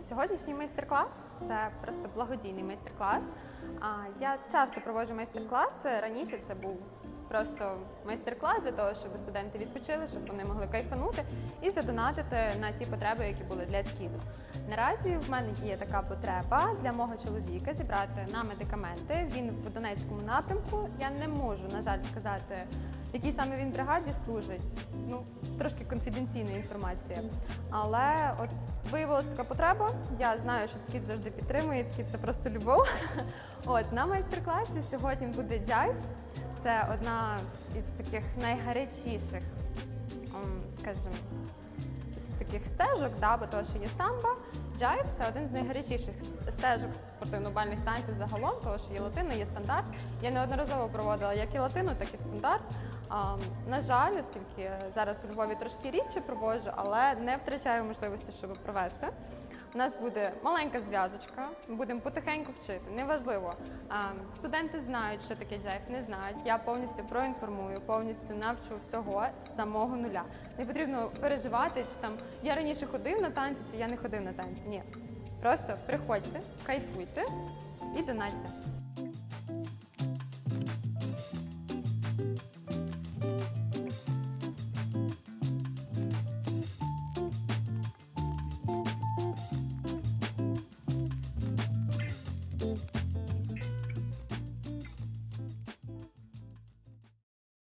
Сьогоднішній майстер-клас це просто благодійний майстер-клас. Я часто проводжу майстер-класи. Раніше це був просто майстер-клас для того, щоб студенти відпочили, щоб вони могли кайфанути і задонатити на ті потреби, які були для скіду. Наразі в мене є така потреба для мого чоловіка зібрати на медикаменти. Він в Донецькому напрямку. Я не можу, на жаль, сказати, в якій саме він бригаді служить. Ну, трошки конфіденційна інформація. Але от виявилася така потреба. Я знаю, що Цкіт завжди підтримує. Цкіт це просто любов. От на майстер-класі сьогодні буде джайв. Це одна із таких найгарячіших, ем, скажімо, з- таких стежок, да, бо того, що є самбо. Джайв це один з найгарячіших стежок спортивно-бальних танців загалом, тому що є латино, є стандарт. Я неодноразово проводила як і латину, так і стандарт. А, на жаль, оскільки зараз у Львові трошки рідше проводжу, але не втрачаю можливості, щоб провести. У нас буде маленька зв'язочка, ми будемо потихеньку вчити. Неважливо. А, студенти знають, що таке джайв, не знають. Я повністю проінформую, повністю навчу всього з самого нуля. Не потрібно переживати, чи там я раніше ходив на танці, чи я не ходив на танці. Ні. Просто приходьте, кайфуйте і донатьте. Mm-hmm.